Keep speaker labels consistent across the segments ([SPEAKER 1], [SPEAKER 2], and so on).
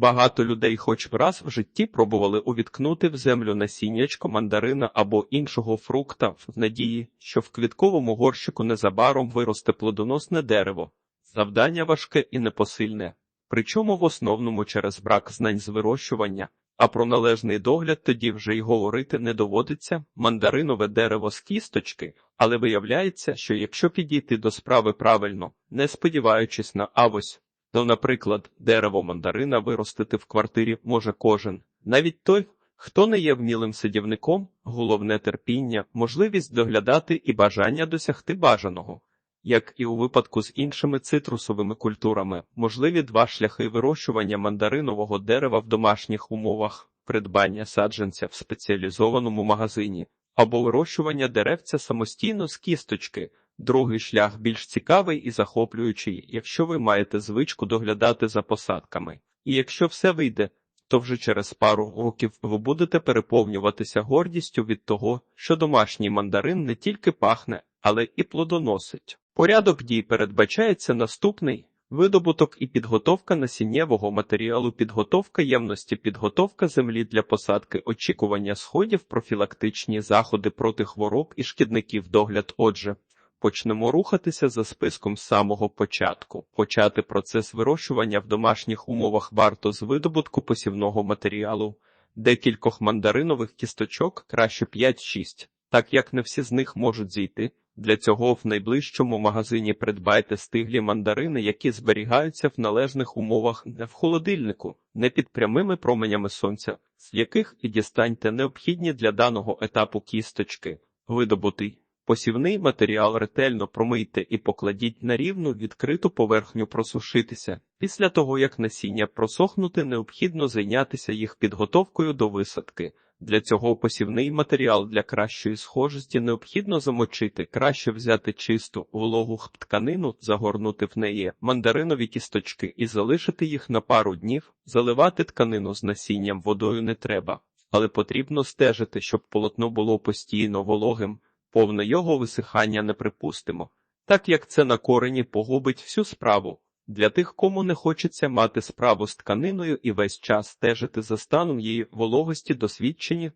[SPEAKER 1] Багато людей хоч раз в житті пробували увіткнути в землю насіннячко мандарина або іншого фрукта в надії, що в квітковому горщику незабаром виросте плодоносне дерево. Завдання важке і непосильне, причому в основному через брак знань з вирощування, а про належний догляд тоді вже й говорити не доводиться. Мандаринове дерево з кісточки, але виявляється, що якщо підійти до справи правильно, не сподіваючись на авось, то, наприклад, дерево мандарина виростити в квартирі може кожен, навіть той, хто не є вмілим садівником, головне терпіння, можливість доглядати і бажання досягти бажаного. Як і у випадку з іншими цитрусовими культурами, можливі два шляхи вирощування мандаринового дерева в домашніх умовах, придбання саджанця в спеціалізованому магазині, або вирощування деревця самостійно з кісточки. Другий шлях більш цікавий і захоплюючий, якщо ви маєте звичку доглядати за посадками. І якщо все вийде, то вже через пару років ви будете переповнюватися гордістю від того, що домашній мандарин не тільки пахне, але і плодоносить. Порядок дій передбачається наступний. Видобуток і підготовка насіннєвого матеріалу, підготовка ємності, підготовка землі для посадки, очікування сходів, профілактичні заходи проти хвороб і шкідників догляд. Отже, почнемо рухатися за списком з самого початку. Почати процес вирощування в домашніх умовах варто з видобутку посівного матеріалу, декількох мандаринових кісточок, краще 5-6, так як не всі з них можуть зійти. Для цього в найближчому магазині придбайте стиглі мандарини, які зберігаються в належних умовах не в холодильнику, не під прямими променями сонця, з яких і дістаньте необхідні для даного етапу кісточки, видобутий. Посівний матеріал ретельно промийте і покладіть на рівну відкриту поверхню просушитися. Після того, як насіння просохнути, необхідно зайнятися їх підготовкою до висадки. Для цього посівний матеріал для кращої схожості необхідно замочити, краще взяти чисту вологу тканину, загорнути в неї мандаринові кісточки і залишити їх на пару днів. Заливати тканину з насінням водою не треба, але потрібно стежити, щоб полотно було постійно вологим, повне його висихання не припустимо, так як це на корені погубить всю справу. Для тих, кому не хочеться мати справу з тканиною і весь час стежити за станом її вологості досвідчені,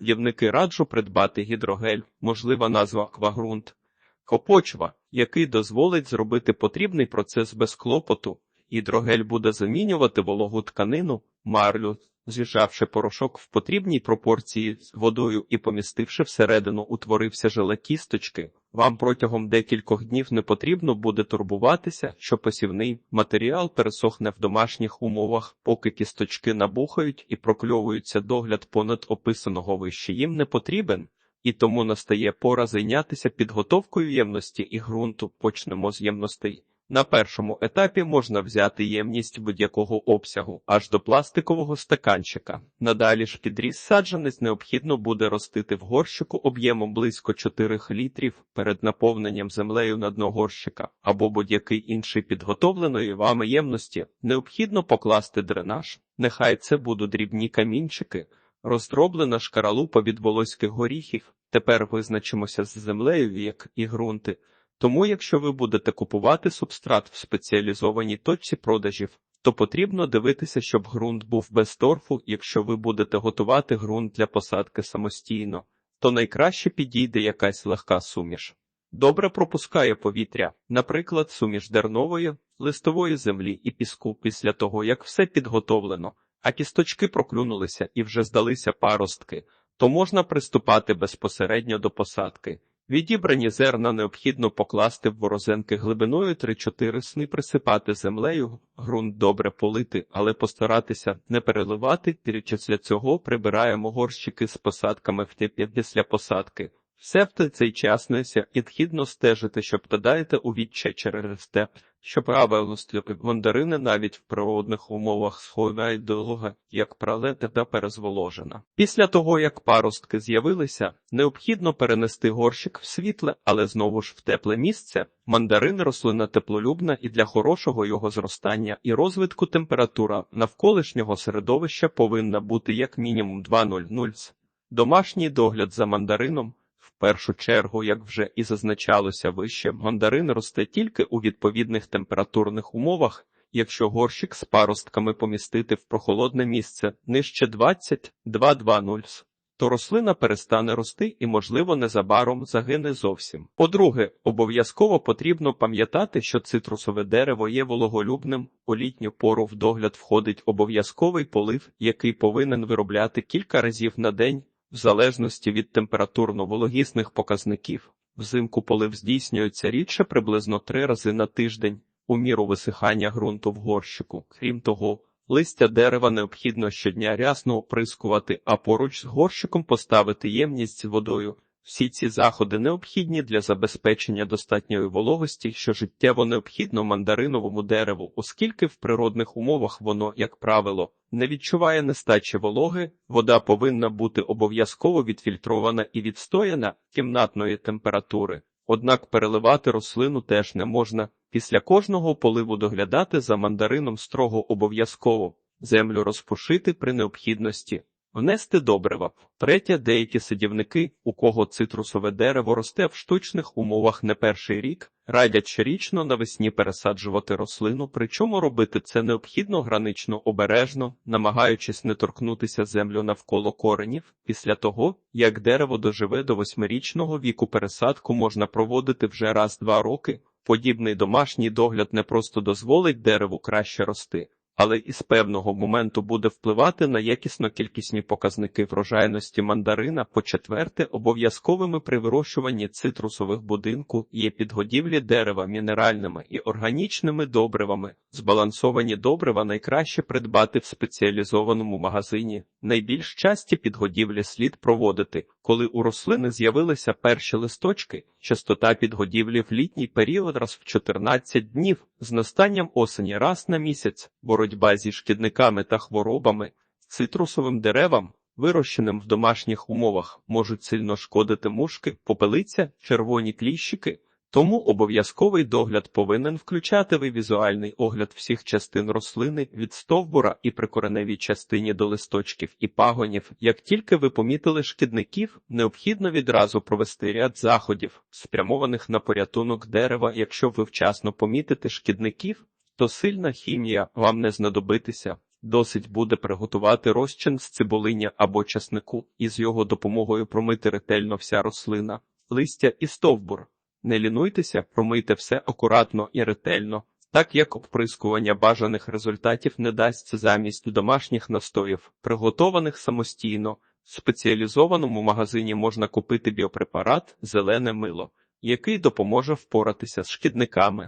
[SPEAKER 1] дівники раджу придбати гідрогель, можлива назва аквагрунт, копочва, який дозволить зробити потрібний процес без клопоту. Гідрогель буде замінювати вологу тканину, марлю, з'їжджавши порошок в потрібній пропорції з водою і помістивши всередину, утворився желе кісточки. Вам протягом декількох днів не потрібно буде турбуватися, що посівний матеріал пересохне в домашніх умовах, поки кісточки набухають і прокльовуються догляд понад описаного вище їм не потрібен, і тому настає пора зайнятися підготовкою ємності і ґрунту. Почнемо з ємностей. На першому етапі можна взяти ємність будь-якого обсягу аж до пластикового стаканчика. Надалі ж підріз саджанець необхідно буде ростити в горщику об'ємом близько 4 літрів перед наповненням землею на дно горщика або будь-який інший підготовленої вами ємності. Необхідно покласти дренаж. Нехай це будуть дрібні камінчики, роздроблена шкаралупа від волоських горіхів. Тепер визначимося з землею, як і ґрунти. Тому, якщо ви будете купувати субстрат в спеціалізованій точці продажів, то потрібно дивитися, щоб ґрунт був без торфу. Якщо ви будете готувати ґрунт для посадки самостійно, то найкраще підійде якась легка суміш. Добре пропускає повітря, наприклад, суміш дернової, листової землі і піску після того, як все підготовлено, а кісточки проклюнулися і вже здалися паростки, то можна приступати безпосередньо до посадки. Відібрані зерна необхідно покласти в ворозенки глибиною 3-4 сни, присипати землею, ґрунт добре полити, але постаратися не переливати. Після цього прибираємо горщики з посадками в після посадки. Все в цей час неся підхідно стежити, щоб додаєте у відчай через те, що правильно сліпи мандарини навіть в природних умовах сходають довго, як пролета та перезволожена. Після того, як паростки з'явилися, необхідно перенести горщик в світле, але знову ж в тепле місце. Мандарин рослина теплолюбна і для хорошого його зростання і розвитку температура навколишнього середовища повинна бути як мінімум 2,00. Домашній догляд за мандарином. Першу чергу, як вже і зазначалося вище, мандарин росте тільки у відповідних температурних умовах, якщо горщик з паростками помістити в прохолодне місце нижче 22-20, то рослина перестане рости і, можливо, незабаром загине зовсім. По-друге, обов'язково потрібно пам'ятати, що цитрусове дерево є вологолюбним. У літню пору в догляд входить обов'язковий полив, який повинен виробляти кілька разів на день, в залежності від температурно-вологісних показників. Взимку полив здійснюється рідше приблизно три рази на тиждень у міру висихання ґрунту в горщику. Крім того, листя дерева необхідно щодня рясно оприскувати, а поруч з горщиком поставити ємність з водою. Всі ці заходи необхідні для забезпечення достатньої вологості, що життєво необхідно мандариновому дереву, оскільки в природних умовах воно, як правило, не відчуває нестачі вологи, вода повинна бути обов'язково відфільтрована і відстояна кімнатної температури. Однак переливати рослину теж не можна. Після кожного поливу доглядати за мандарином строго обов'язково, землю розпушити при необхідності. Внести добрива. Третє, деякі садівники, у кого цитрусове дерево росте в штучних умовах не перший рік, радять щорічно навесні пересаджувати рослину, причому робити це необхідно гранично обережно, намагаючись не торкнутися землю навколо коренів. Після того, як дерево доживе до восьмирічного віку, пересадку можна проводити вже раз-два роки. Подібний домашній догляд не просто дозволить дереву краще рости, але і з певного моменту буде впливати на якісно-кількісні показники врожайності мандарина. По четверте, обов'язковими при вирощуванні цитрусових будинку є підгодівлі дерева мінеральними і органічними добривами. Збалансовані добрива найкраще придбати в спеціалізованому магазині. Найбільш часті підгодівлі слід проводити, коли у рослини з'явилися перші листочки. Частота підгодівлі в літній період раз в 14 днів, з настанням осені раз на місяць, боротьба зі шкідниками та хворобами, цитрусовим деревам, вирощеним в домашніх умовах, можуть сильно шкодити мушки, попелиця, червоні кліщики. Тому обов'язковий догляд повинен включати візуальний огляд всіх частин рослини від стовбура і прикореневій частині до листочків і пагонів. Як тільки ви помітили шкідників, необхідно відразу провести ряд заходів, спрямованих на порятунок дерева. Якщо ви вчасно помітите шкідників, то сильна хімія вам не знадобитися. Досить буде приготувати розчин з цибулиня або часнику і з його допомогою промити ретельно вся рослина, листя і стовбур. Не лінуйтеся, промийте все акуратно і ретельно, так як обприскування бажаних результатів не дасть замість домашніх настоїв, приготованих самостійно. В спеціалізованому магазині можна купити біопрепарат зелене мило, який допоможе впоратися з шкідниками.